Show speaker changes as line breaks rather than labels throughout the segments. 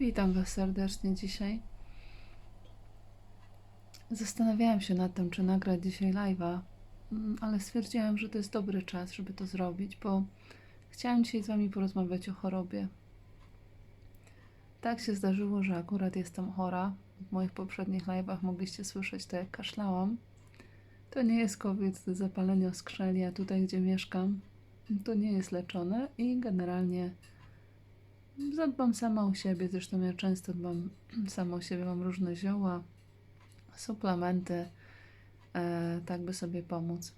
Witam Was serdecznie dzisiaj. Zastanawiałam się nad tym, czy nagrać dzisiaj live'a, mm, ale stwierdziłam, że to jest dobry czas, żeby to zrobić, bo chciałam dzisiaj z Wami porozmawiać o chorobie. Tak się zdarzyło, że akurat jestem chora. W moich poprzednich live'ach mogliście słyszeć to, jak kaszlałam. To nie jest COVID, to zapalenie oskrzeli, a tutaj, gdzie mieszkam, to nie jest leczone i generalnie Zadbam sama o siebie, zresztą ja często dbam sama o siebie, mam różne zioła, suplementy, e, tak by sobie pomóc.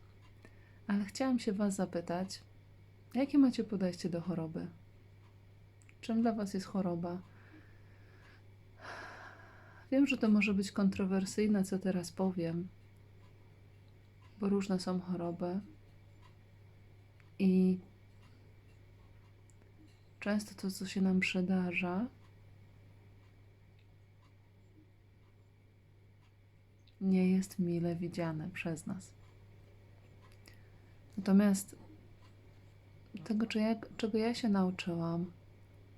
Ale chciałam się Was zapytać, jakie macie podejście do choroby? Czym dla Was jest choroba? Wiem, że to może być kontrowersyjne, co teraz powiem, bo różne są choroby i często to, co się nam przydarza, nie jest mile widziane przez nas. Natomiast tego, czego ja się nauczyłam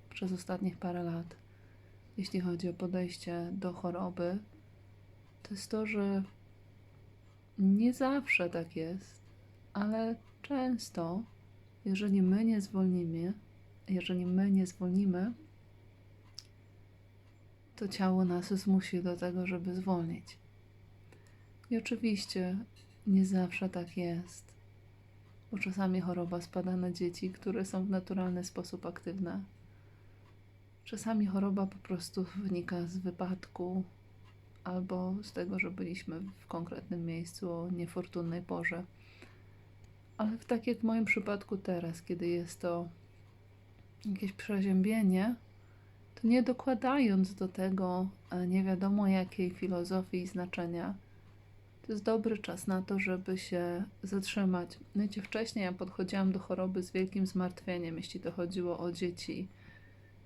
przez ostatnich parę lat, jeśli chodzi o podejście do choroby, to jest to, że nie zawsze tak jest, ale często, jeżeli my nie zwolnimy, jeżeli my nie zwolnimy, to ciało nas zmusi do tego, żeby zwolnić. I oczywiście nie zawsze tak jest, bo czasami choroba spada na dzieci, które są w naturalny sposób aktywne. Czasami choroba po prostu wynika z wypadku albo z tego, że byliśmy w konkretnym miejscu o niefortunnej porze. Ale tak jak w moim przypadku teraz, kiedy jest to jakieś przeziębienie, to nie dokładając do tego e, nie wiadomo jakiej filozofii i znaczenia, to jest dobry czas na to, żeby się zatrzymać. Wiecie, wcześniej ja podchodziłam do choroby z wielkim zmartwieniem, jeśli to chodziło o dzieci.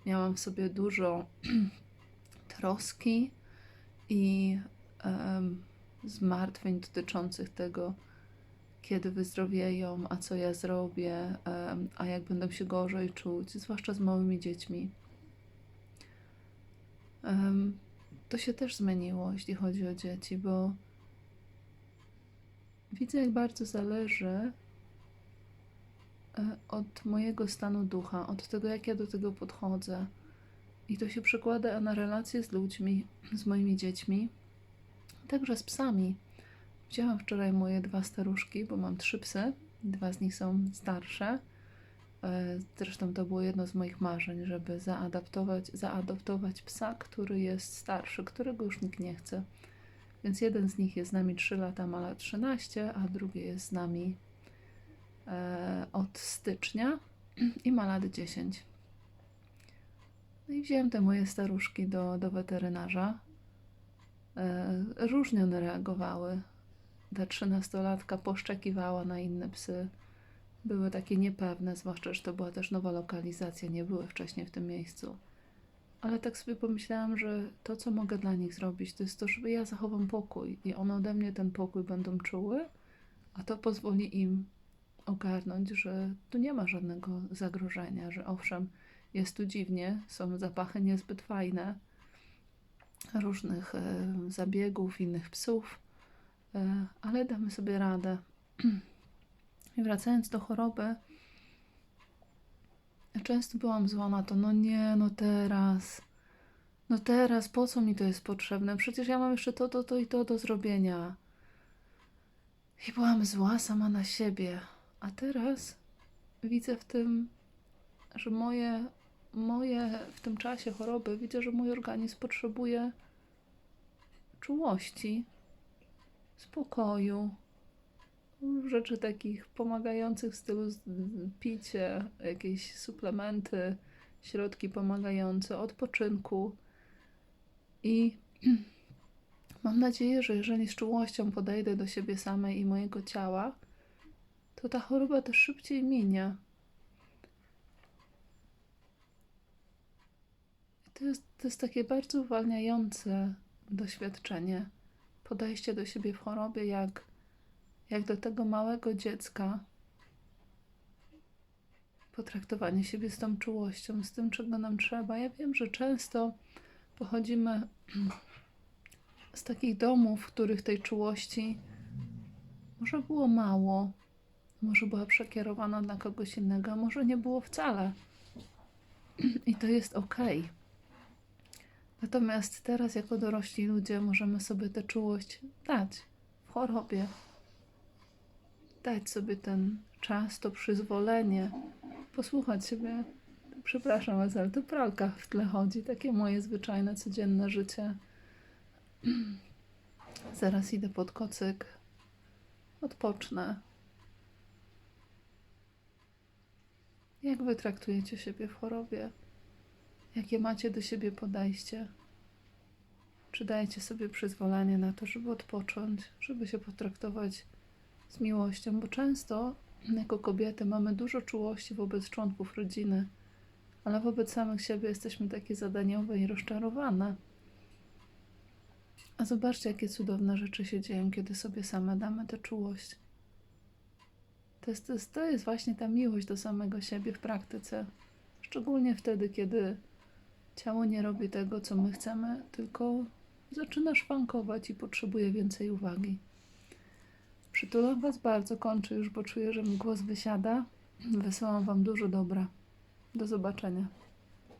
Miałam w sobie dużo troski i um, zmartwień dotyczących tego, kiedy wyzdrowieją, a co ja zrobię, a jak będę się gorzej czuć, zwłaszcza z małymi dziećmi. To się też zmieniło, jeśli chodzi o dzieci, bo widzę, jak bardzo zależy e, od mojego stanu ducha, od tego, jak ja do tego podchodzę. I to się przekłada na relacje z ludźmi, z moimi dziećmi, także z psami. Widziałam wczoraj moje dwa staruszki, bo mam trzy psy. Dwa z nich są starsze. E, zresztą to było jedno z moich marzeń, żeby zaadaptować, zaadoptować psa, który jest starszy, którego już nikt nie chce. Więc jeden z nich jest z nami 3 lata, ma lat 13, a drugi jest z nami e, od stycznia i ma lat 10. No i wziąłem te moje staruszki do, do weterynarza. E, różnie one reagowały ta trzynastolatka poszczekiwała na inne psy. Były takie niepewne, zwłaszcza, że to była też nowa lokalizacja, nie były wcześniej w tym miejscu. Ale tak sobie pomyślałam, że to, co mogę dla nich zrobić, to jest to, żeby ja zachowam pokój i one ode mnie ten pokój będą czuły, a to pozwoli im ogarnąć, że tu nie ma żadnego zagrożenia, że owszem, jest tu dziwnie, są zapachy niezbyt fajne, różnych e, zabiegów, innych psów, ale damy sobie radę. I wracając do choroby, często byłam zła na to, no nie, no teraz, no teraz, po co mi to jest potrzebne? Przecież ja mam jeszcze to, to, to i to do zrobienia. I byłam zła sama na siebie. A teraz widzę w tym, że moje, moje w tym czasie choroby, widzę, że mój organizm potrzebuje czułości, spokoju, rzeczy takich pomagających w stylu picie, jakieś suplementy, środki pomagające, odpoczynku. I mam nadzieję, że jeżeli z czułością podejdę do siebie samej i mojego ciała, to ta choroba też szybciej minie. To jest, to jest takie bardzo uwalniające doświadczenie podejście do siebie w chorobie, jak, jak do tego małego dziecka, potraktowanie siebie z tą czułością, z tym, czego nam trzeba. Ja wiem, że często pochodzimy z takich domów, w których tej czułości może było mało, może była przekierowana dla kogoś innego, a może nie było wcale. I to jest ok. Natomiast teraz, jako dorośli ludzie, możemy sobie tę czułość dać w chorobie. Dać sobie ten czas, to przyzwolenie, posłuchać siebie. Przepraszam was, ale to pralka w tle chodzi. Takie moje zwyczajne, codzienne życie. Zaraz idę pod kocyk. Odpocznę. Jak wy traktujecie siebie w chorobie? Jakie macie do siebie podejście? Czy dajecie sobie przyzwolenie na to, żeby odpocząć, żeby się potraktować z miłością? Bo często, jako kobiety, mamy dużo czułości wobec członków rodziny, ale wobec samych siebie jesteśmy takie zadaniowe i rozczarowane. A zobaczcie, jakie cudowne rzeczy się dzieją, kiedy sobie same damy tę czułość. To jest, to, jest, to jest właśnie ta miłość do samego siebie w praktyce. Szczególnie wtedy, kiedy ciało nie robi tego, co my chcemy, tylko zaczyna szwankować i potrzebuje więcej uwagi. Przytulam Was bardzo, kończę już, bo czuję, że mi głos wysiada. Wysyłam Wam dużo dobra. Do zobaczenia.